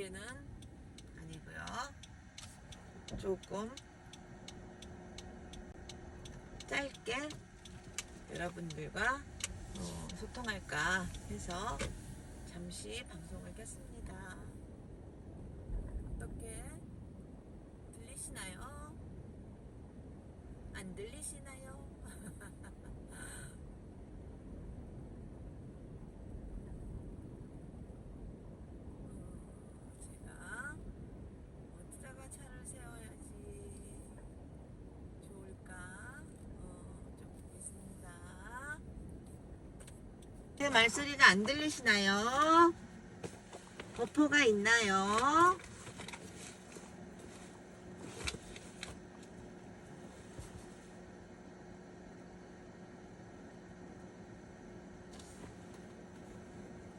길게는 아니고요. 조금 짧게 여러분들과 어, 소통할까 해서 잠시 방송을 켰습니다. 어떻게 들리시나요? 안 들리시나요? 어, 제가 어디다가 차를 세워야지 좋을까? 어, 좀 보겠습니다. 제 말소리가 안 들리시나요? 버퍼가 있나요?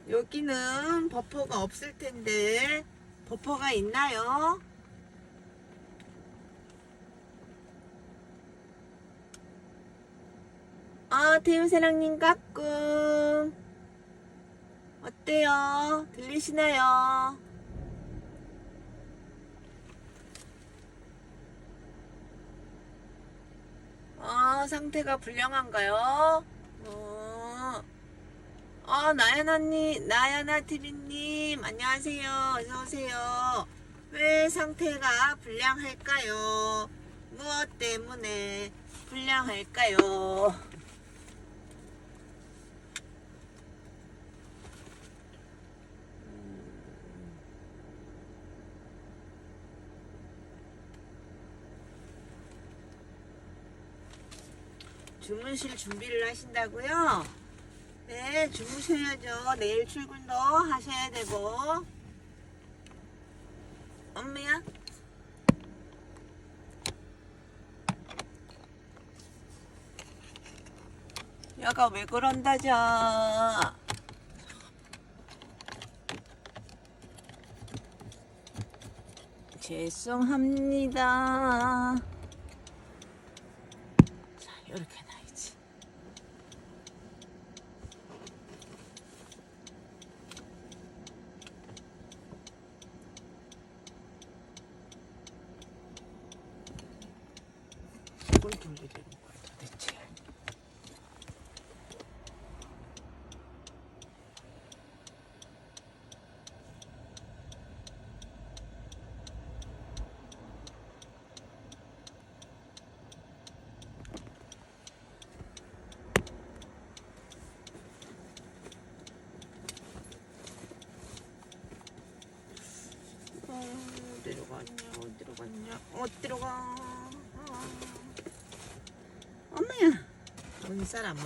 여기는 버퍼가 없을 텐데 버퍼가 있나요? 태우사랑님 까꿍. 어때요? 들리시나요? 아, 상태가 불량한가요? 어, 아, 나연아님, 나연아TV님, 안녕하세요. 어서오세요. 왜 상태가 불량할까요? 무엇 때문에 불량할까요? 주무실 준비를 하신다고요? 네, 주무셔야죠. 내일 출근도 하셔야 되고. 엄마야? 야가 왜 그런다자? 죄송합니다. 자, 이렇게 놔야지. 뭘 돌리려는 거야 도대체? 어, 어디로 갔냐? 어디로 갔냐? 어디로 가? 아. 엄마야. 뭔 사람.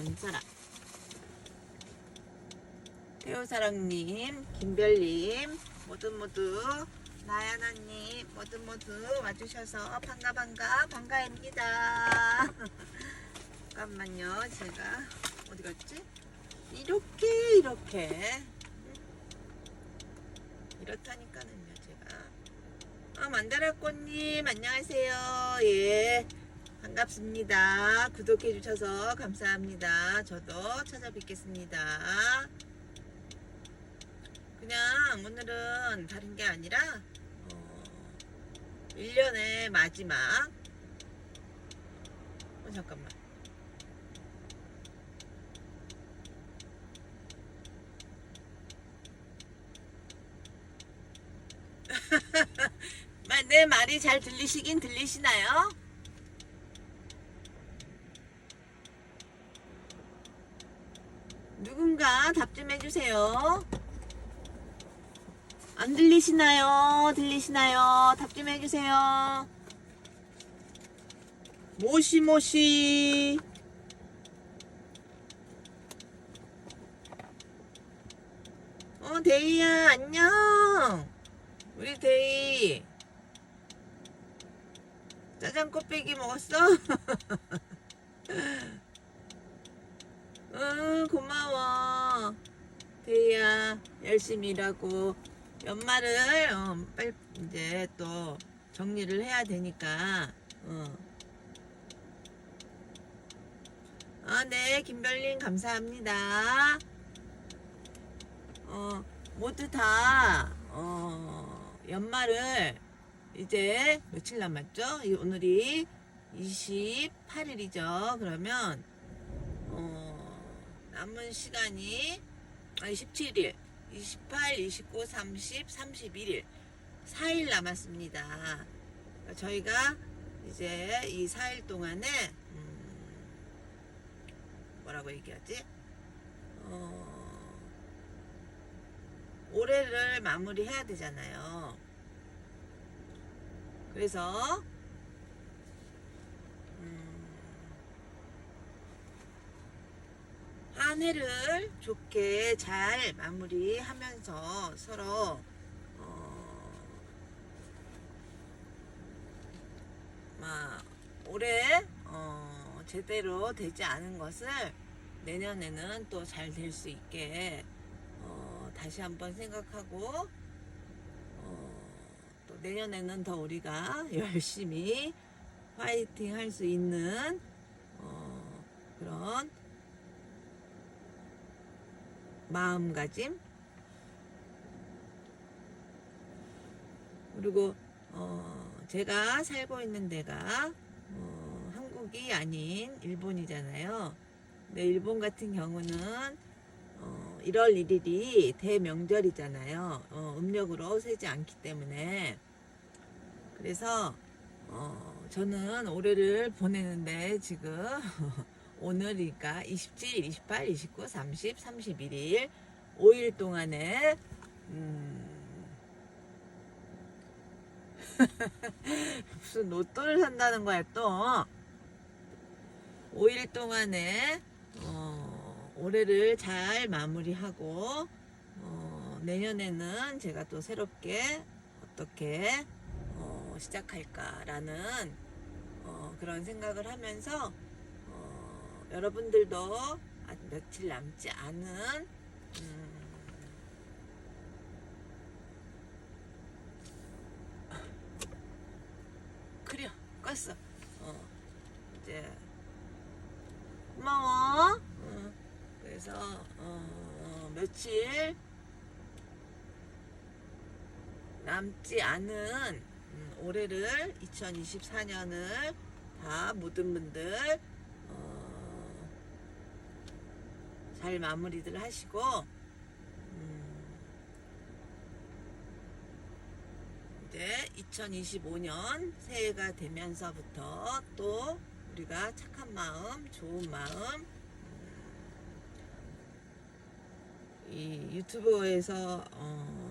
태호사랑님, 김별님, 모두 모두, 나연아님, 모두 모두 와주셔서 반가, 반가, 반가입니다. 잠깐만요, 제가, 어디 갔지? 이렇게, 이렇게. 이렇다니까는요, 제가. 아, 만다라꽃님, 안녕하세요. 예. 반갑습니다. 구독해 주셔서 감사합니다. 저도 찾아뵙겠습니다. 그냥 오늘은 다른 게 아니라 어, 1년의 마지막 어, 잠깐만 마- 내 말이 잘 들리시긴 들리시나요? 누군가 답 좀 해주세요. 안 들리시나요? 들리시나요? 답 좀 해주세요. 모시모시. 어, 데이야, 안녕. 우리 데이. 짜장 곱빼기 먹었어? 응, 고마워. 데이야, 열심히 일하고, 연말을, 어, 빨리, 이제 또 정리를 해야 되니까, 어. 아, 네, 김별님, 감사합니다. 어, 모두 다, 어, 연말을 이제 며칠 남았죠? 이- 오늘이 28일이죠. 그러면 어, 남은 시간이 아니 17일, 28, 29, 30, 31일 4일 남았습니다. 그러니까 저희가 이제 이 4일 동안에 음, 뭐라고 얘기하지? 어, 올해를 마무리해야 되잖아요. 그래서 음, 한 해를 좋게 잘 마무리하면서 서로 어, 막 올해 어, 제대로 되지 않은 것을 내년에는 또 잘 될 수 있게 어, 다시 한번 생각하고 내년에는 더 우리가 열심히 파이팅 할 수 있는 어, 그런 마음가짐 그리고 어, 제가 살고 있는 데가 어, 한국이 아닌 일본이잖아요. 근데 일본 같은 경우는 어, 1월 1일이 대명절이잖아요. 어, 음력으로 세지 않기 때문에 그래서 어, 저는 올해를 보내는데 지금 오늘이니까 27, 28, 29, 30, 31일 5일 동안에 음, 무슨 로또를 산다는 거야 또. 5일 동안에 어, 올해를 잘 마무리하고 어, 내년에는 제가 또 새롭게 어떻게 어, 시작할까라는 어, 그런 생각을 하면서 어, 여러분들도 아직 며칠 남지 않은 음, 그려 껐어. 어, 이제 고마워. 어, 그래서 어, 며칠 남지 않은 음, 올해를 2024년을 다 모든 분들 어, 잘 마무리들 하시고 음, 이제 2025년 새해가 되면서부터 또 우리가 착한 마음, 좋은 마음 음, 이 유튜브에서 어,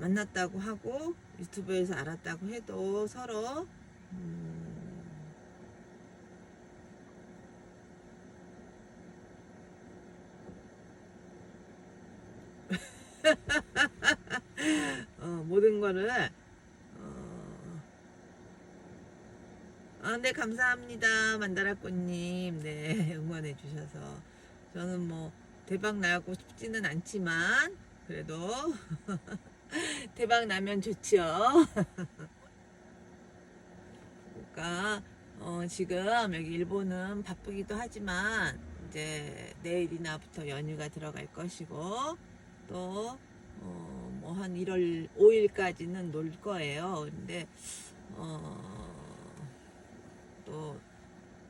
만났다고 하고 유튜브에서 알았다고 해도 서로 음, 어, 모든 거를 어, 아, 네 감사합니다 만다라꽃님. 네 응원해 주셔서. 저는 뭐 대박 나고 싶지는 않지만 그래도 대박 나면 좋지요. 그러니까 어, 지금 여기 일본은 바쁘기도 하지만 이제 내일이나부터 연휴가 들어갈 것이고 또 어, 뭐한 1월 5일까지는 놀 거예요. 근데 어, 또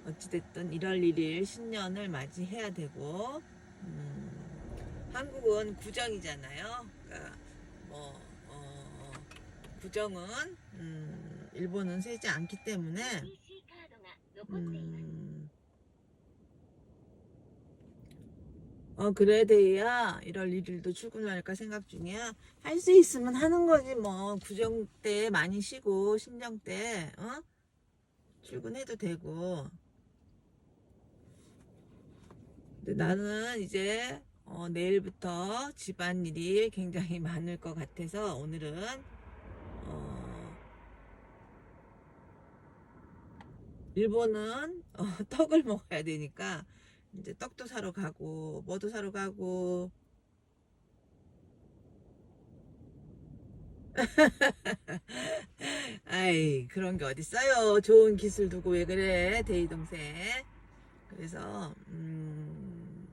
어찌됐든 1월 1일 신년을 맞이해야 되고 음, 한국은 구정이잖아요. 그러니까 구정은 음, 일본은 세지 않기 때문에 음, 어 그래 데이야 1월 1일도 출근할까 생각 중이야. 할 수 있으면 하는 거지 뭐. 구정 때 많이 쉬고 신정 때 어? 출근해도 되고. 근데 나는 이제 어, 내일부터 집안일이 굉장히 많을 것 같아서 오늘은 어, 일본은 어, 떡을 먹어야 되니까 이제 떡도 사러 가고 뭐도 사러 가고. 아이 그런 게 어딨어요? 좋은 기술 두고 왜 그래 대희 동생? 그래서 음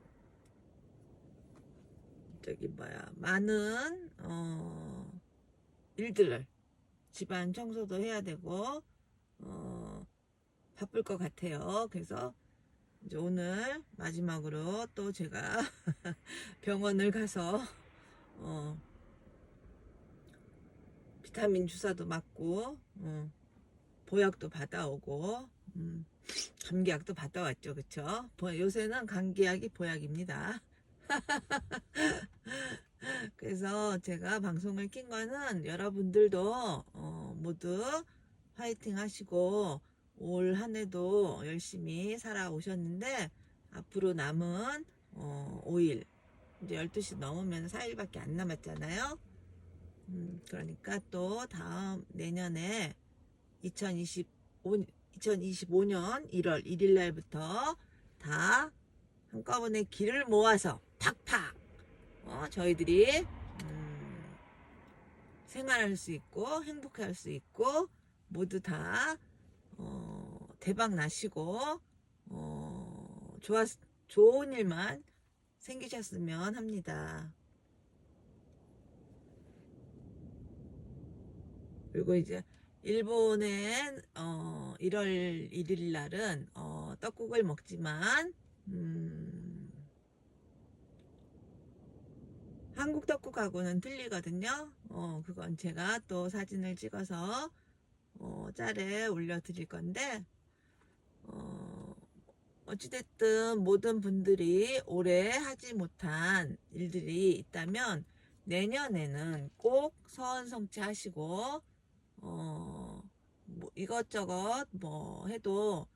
저기 뭐야 많은 어 일들을 집안 청소도 해야 되고 어, 바쁠 것 같아요. 그래서 이제 오늘 마지막으로 또 제가 병원을 가서 어, 비타민 주사도 맞고 어, 보약도 받아오고 음, 감기약도 받아왔죠? 보- 요새는 감기약이 보약입니다. 그래서 제가 방송을 킨 거는 여러분들도 어, 모두 화이팅 하시고 올 한 해도 열심히 살아오셨는데 앞으로 남은 어, 5일 이제 12시 넘으면 4일밖에 안 남았잖아요. 음, 그러니까 또 다음 내년에 2025, 2025년 1월 1일 날부터 다 한꺼번에 길을 모아서 팍팍 어, 저희들이 음, 생활할 수 있고 행복할 수 있고 모두 다 어, 대박 나시고 어, 좋았 좋은 일만 생기셨으면 합니다. 그리고 이제 일본엔 어, 1월 1일 날은 어, 떡국을 먹지만 음, 한국 떡국하고는 틀리거든요. 어, 그건 제가 또 사진을 찍어서 어, 짤에 올려드릴 건데 어, 어찌됐든 모든 분들이 올해 하지 못한 일들이 있다면 내년에는 꼭 서원 성취 하시고 어, 뭐 이것저것 뭐 해도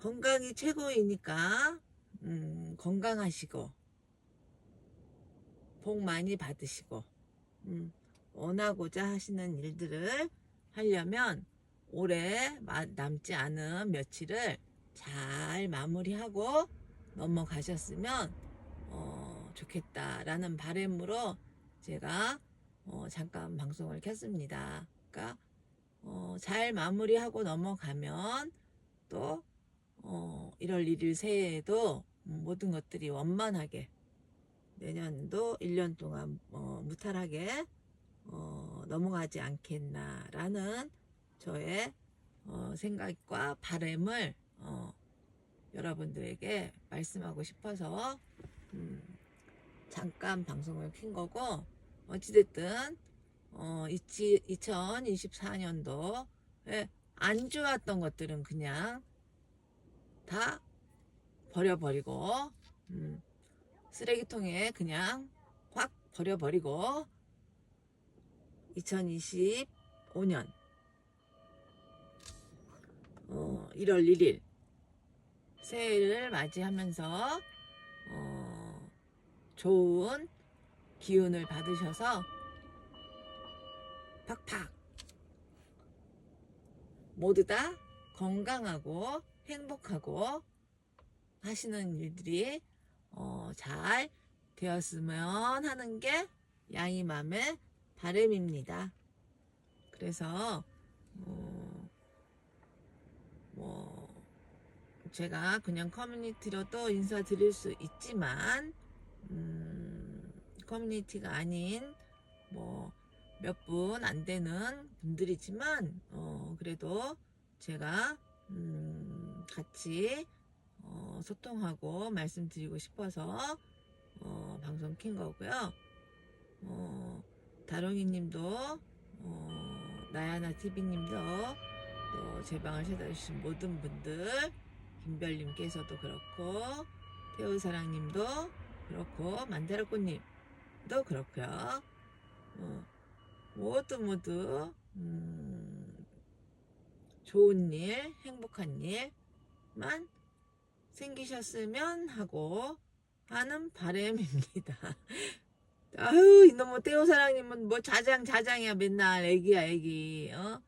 건강이 최고이니까 음, 건강하시고 복 많이 받으시고 음, 원하고자 하시는 일들을 하려면 올해 마- 남지 않은 며칠을 잘 마무리하고 넘어가셨으면 어, 좋겠다라는 바람으로 제가 어, 잠깐 방송을 켰습니다. 그러니까 어, 잘 마무리하고 넘어가면 또 어, 1월 1일 새해에도 모든 것들이 원만하게 내년도 1년 동안 어, 무탈하게 어, 넘어가지 않겠나라는 저의 어, 생각과 바램을 어, 여러분들에게 말씀하고 싶어서 음, 잠깐 방송을 킨 거고 어찌됐든 어, 2024년도에 안 좋았던 것들은 그냥 다 버려버리고 음, 쓰레기통에 그냥 확 버려버리고 2025년. 어, 1월 1일. 새해를 맞이하면서 어, 좋은 기운을 받으셔서 팍팍 모두 다 건강하고 행복하고 하시는 일들이 어, 잘 되었으면 하는 게 양이 맘의 바람입니다. 그래서 어, 뭐 제가 그냥 커뮤니티로도 인사드릴 수 있지만 음, 커뮤니티가 아닌 뭐 몇 분 안 되는 분들이지만 어, 그래도 제가 음, 같이 어, 소통하고 말씀드리고 싶어서 어, 방송 킨 거고요. 어, 다롱이 님도 어, 나야나 TV 님도 또 제 방을 찾아주신 모든 분들 김별 님께서도 그렇고 태우사랑 님도 그렇고 만다라꽃 님도 그렇고요. 어, 모두 모두 음, 좋은 일, 행복한 일만 생기셨으면 하고 하는 바람입니다. 아유 이놈의 떼오 사랑님은 뭐 자장 자장이야 맨날. 애기야 애기. 어?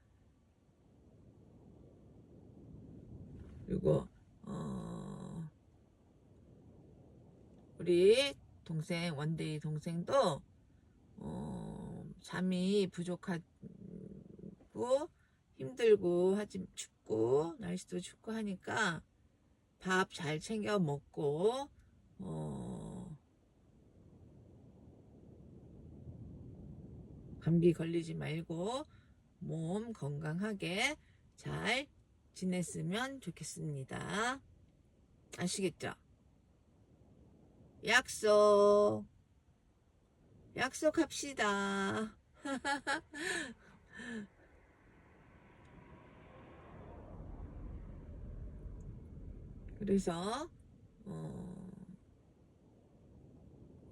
그리고 어 우리 동생 원데이 동생도 어 잠이 부족하고 힘들고 하지 춥고 날씨도 춥고 하니까 밥 잘 챙겨 먹고 어 감기 걸리지 말고 몸 건강하게 잘 지냈으면 좋겠습니다. 아시겠죠? 약속. 약속합시다. 그래서 어,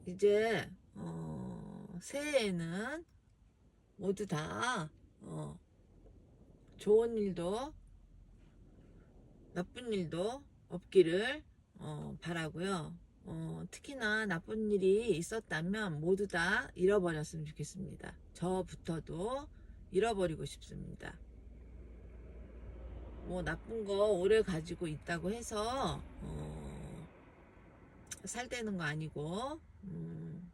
이제 어, 새해에는 모두 다 어, 좋은 일도 나쁜 일도 없기를 어, 바라고요. 어, 특히나 나쁜 일이 있었다면 모두 다 잃어버렸으면 좋겠습니다. 저부터도 잃어버리고 싶습니다. 뭐 나쁜 거 오래 가지고 있다고 해서 어, 살되는 거 아니고 음,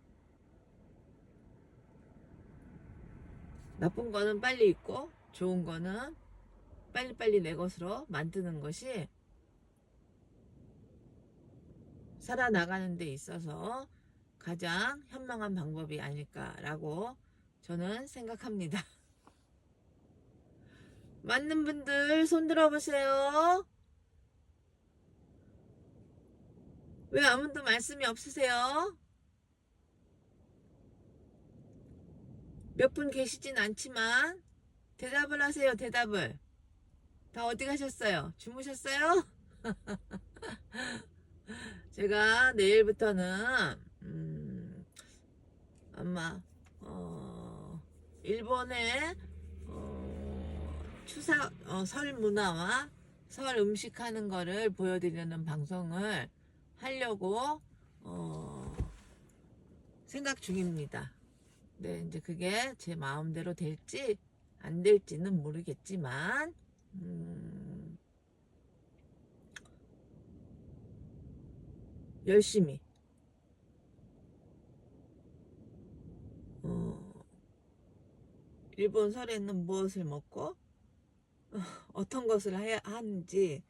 나쁜 거는 빨리 잊고 좋은 거는 빨리빨리 내 것으로 만드는 것이 살아나가는 데 있어서 가장 현명한 방법이 아닐까라고 저는 생각합니다. 맞는 분들 손 들어보세요. 왜 아무도 말씀이 없으세요? 몇 분 계시진 않지만 대답을 하세요. 대답을. 다 어디 가셨어요? 주무셨어요? 제가 내일부터는 음, 아마 어, 일본의 어, 추사 어, 설 문화와 설 음식 하는 거를 보여드리는 방송을 하려고 어, 생각 중입니다. 네, 이제 그게 제 마음대로 될지 안 될지는 모르겠지만 음, 열심히 어, 일본 설에는 무엇을 먹고 어, 어떤 것을 해야 하는지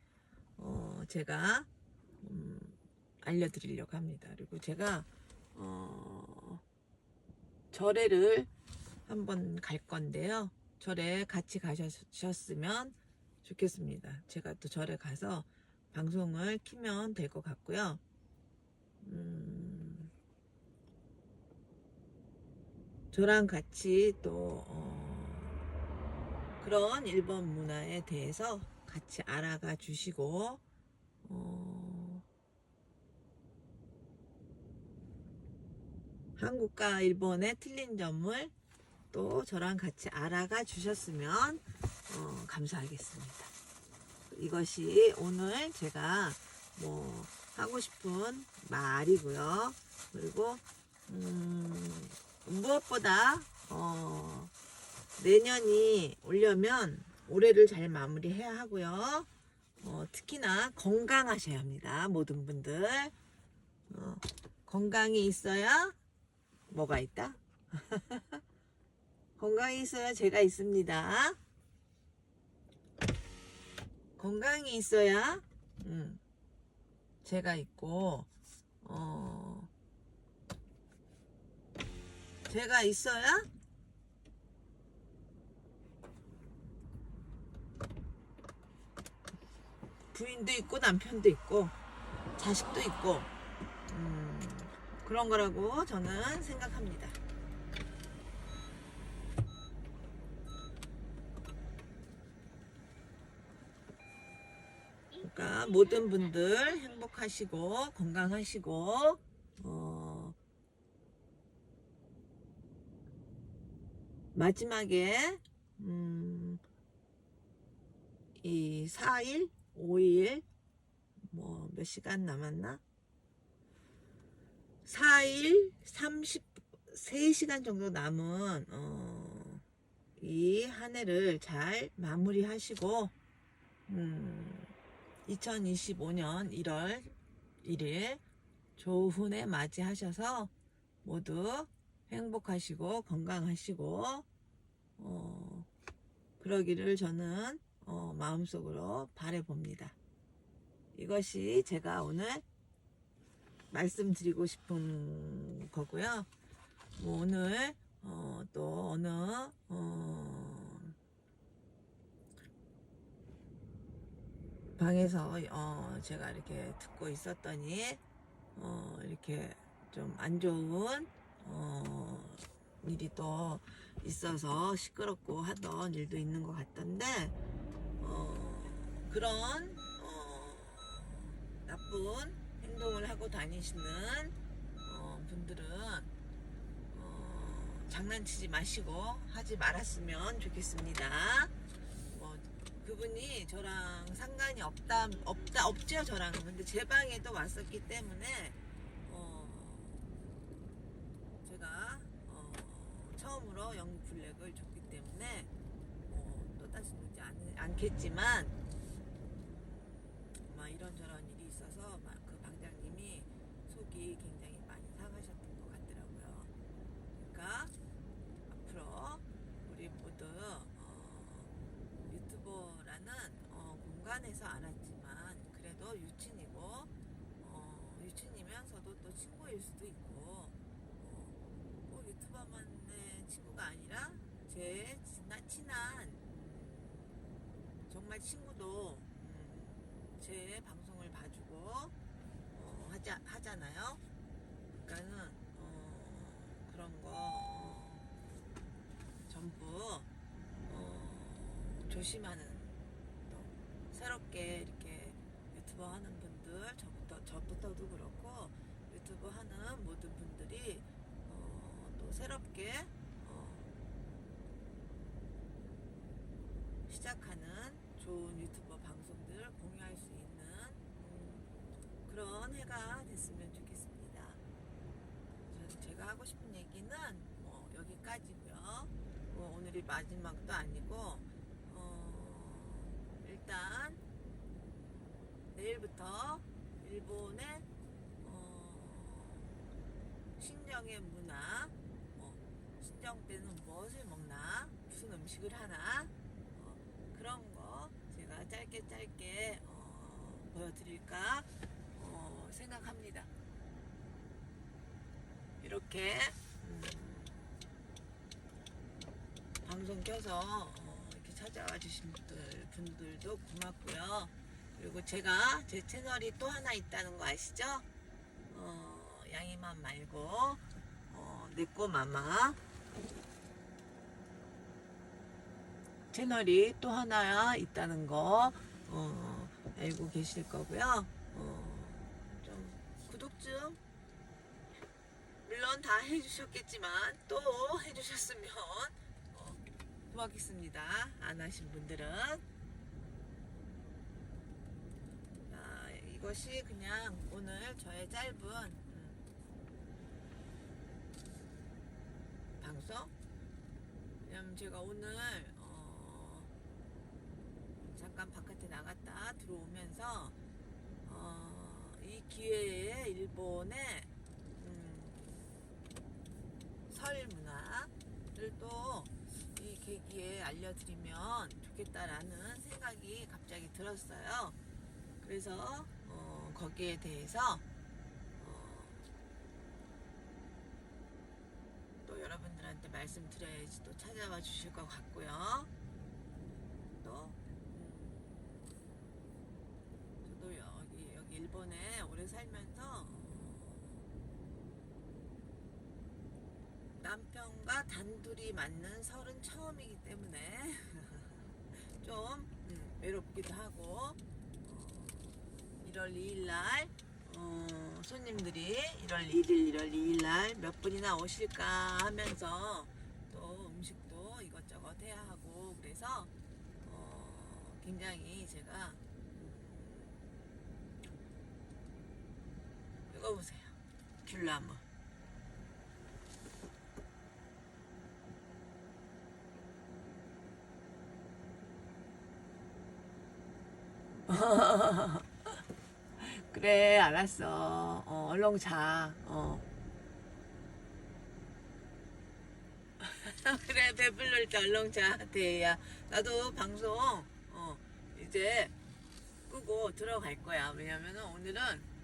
어, 제가 음, 알려드리려고 합니다. 그리고 제가 어, 절에를 한번 갈 건데요. 절에 같이 가셨으면 좋겠습니다. 제가 또 절에 가서 방송을 키면 될 것 같고요. 음, 저랑 같이 또 어, 그런 일본 문화에 대해서 같이 알아가 주시고 어, 한국과 일본의 틀린 점을 또 저랑 같이 알아가 주셨으면 어, 감사하겠습니다. 이것이 오늘 제가 뭐 하고 싶은 말이고요. 그리고 음, 무엇보다 어, 내년이 오려면 올해를 잘 마무리해야 하고요. 어, 특히나 건강하셔야 합니다. 모든 분들 어, 건강이 있어야 뭐가 있다? 건강이 있어야 제가 있습니다. 건강이 있어야 음, 제가 있고 어, 제가 있어야 부인도 있고 남편도 있고 자식도 있고 음, 그런 거라고 저는 생각합니다. 그러니까 모든 분들 행복하시고 건강하시고 어, 마지막에 음, 이 4일, 5일 뭐 몇 시간 남았나? 4일 33시간 정도 남은 어, 이 한 해를 잘 마무리하시고 음, 2025년 1월 1일 좋은 해 맞이하셔서 모두 행복하시고 건강하시고 어, 그러기를 저는 어, 마음속으로 바래봅니다. 이것이 제가 오늘 말씀드리고 싶은 거고요. 뭐 오늘 어, 또 어느 어, 방에서 어, 제가 이렇게 듣고 있었더니 어, 이렇게 좀 안 좋은 어, 일이 또 있어서 시끄럽고 하던 일도 있는 것 같던데 어, 그런 어, 나쁜 행동을 하고 다니시는 어, 분들은 어, 장난치지 마시고 하지 말았으면 좋겠습니다. 뭐 그분이 저랑 상관이 없다 없다 없죠 저랑은 근데 제 방에도 왔었기 때문에 어, 제가 어, 처음으로 영국 블랙을 줬기 때문에 어, 또 다시 않, 않겠지만 막 이런저런 일이 있어서 막 그 방장님이 속이 굉장히 많이 상하셨던 것 같더라고요. 그러니까 앞으로 우리 모두 어, 유튜버라는 어, 공간에서 알았지만 그래도 유친이고 어, 유친이면서도 또 친구일 수도 있고 어, 꼭 유튜버만의 친구가 아니라 제 친한, 정말 친구도 음, 제 방송을 봐주고 어, 하자, 하잖아요. 그러니까는 어, 그런 거 어, 전부 어, 조심하는 또 새롭게 이렇게 유튜버 하는 분들 저부터 저부터도 그렇고 유튜브 하는 모든 분들이 어, 또 새롭게 어, 시작하는 좋은 유튜버 방송들 공유할 수 있는 음, 그런 해가 됐으면 좋겠습니다. 제가 하고 싶은 얘기는 뭐 여기까지고요. 뭐 오늘이 마지막도 아니고 어, 일단 내일부터 일본의 어, 신정의 문화, 뭐 신정 때는 무엇을 먹나, 무슨 음식을 하나 짧게 짧게 어, 보여드릴까 어, 생각합니다. 이렇게 음, 방송 켜서 어, 이렇게 찾아와 주신 분들, 분들도 고맙고요. 그리고 제가 제 채널이 또 하나 있다는 거 아시죠? 어, 양이만 말고 어, 내꼬마마 채널이 또 하나 있다는 거 어, 알고 계실 거고요. 어, 좀 구독 좀 물론 다 해주셨겠지만 또 해주셨으면 어, 고맙겠습니다. 안 하신 분들은 아, 이것이 그냥 오늘 저의 짧은 음, 방송 왜냐면 제가 오늘 어, 잠깐 바깥에 나갔다 들어오면서 어, 이 기회에 일본의 음, 설 문화를 또 이 계기에 알려드리면 좋겠다라는 생각이 갑자기 들었어요. 그래서 어, 거기에 대해서 어, 또 여러분들한테 말씀드려야지 또 찾아와 주실 것 같고요. 또 음, 저도 여기 여기 오래 살면서 어, 남편과 단둘이 맞는 설은 처음이기 때문에 좀 음, 외롭기도 하고 어, 1월 2일 날 어, 손님들이 1월 1일, 1월 2일 날 몇 분이나 오실까 하면서 또 음식도 이것저것 해야 하고 그래서 어, 굉장히 제가 이거 보세요. 귤나무 그래 알았어. 어, 얼른 자. 어. 그래 배불릴 때 얼른 자. 대야. 나도 방송 어, 이제 끄고 들어갈 거야. 왜냐면은 오늘은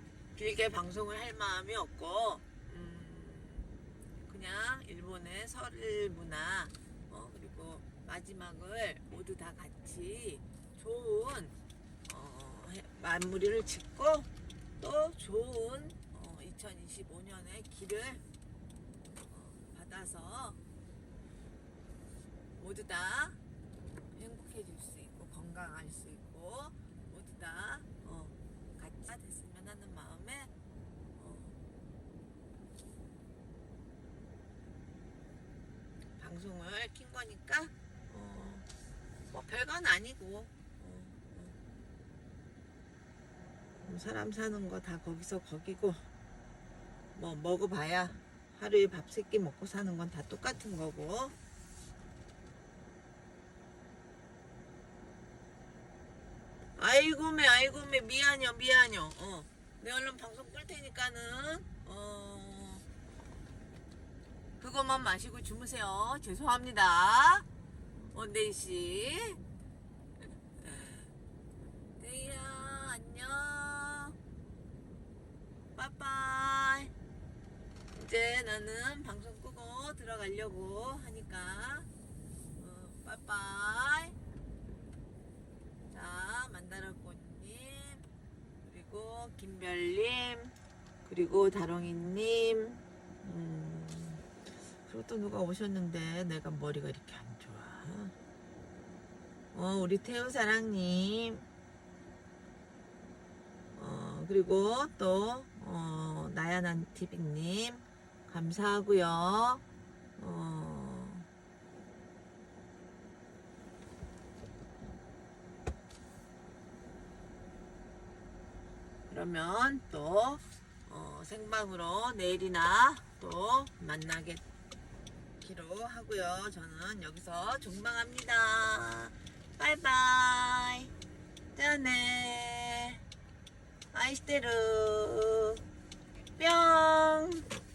길게 방송을 할 마음이 없고 음, 그냥 일본의 설 문화 어, 그리고 마지막을 모두 다 같이 좋은 어, 해- 마무리를 짓고 또 좋은 2025년의 길을 어, 받아서 모두 다 행복해질 수 있고 건강할 수 있고 모두 다 어, 같이 됐으면 하는 마음에 어, 방송을 킨 거니까 어, 뭐 별건 아니고 어, 어. 사람 사는 거 다 거기서 거기고 뭐 먹어봐야 하루에 밥 세 끼 먹고 사는 건 다 똑같은 거고 아이고매 아이고매 미안요 미안요 어. 내 얼른 방송 끌 테니까는 어 그것만 마시고 주무세요. 죄송합니다. 원데이 씨. 데이야 안녕. 빠빠이. 이제 나는 방송 끄고 들어가려고 하니까. 어, 빠빠이. 자 만다라꽃님. 그리고 김별님. 그리고 다롱이님. 음, 그리고 또 누가 오셨는데 내가 머리가 이렇게 안 좋아? 어 우리 태우 사랑님. 어 그리고 또 어, 나야난 TV님. 감사하고요. 어, 그러면 또 어, 생방으로 내일이나 또 만나 않기로 하고요. 저는 여기서 종방합니다. 바이바이. 짠해. 아이스테르. 뿅.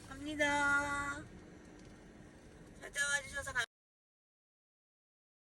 갑니다. 찾아와 주셔서 감사합니다.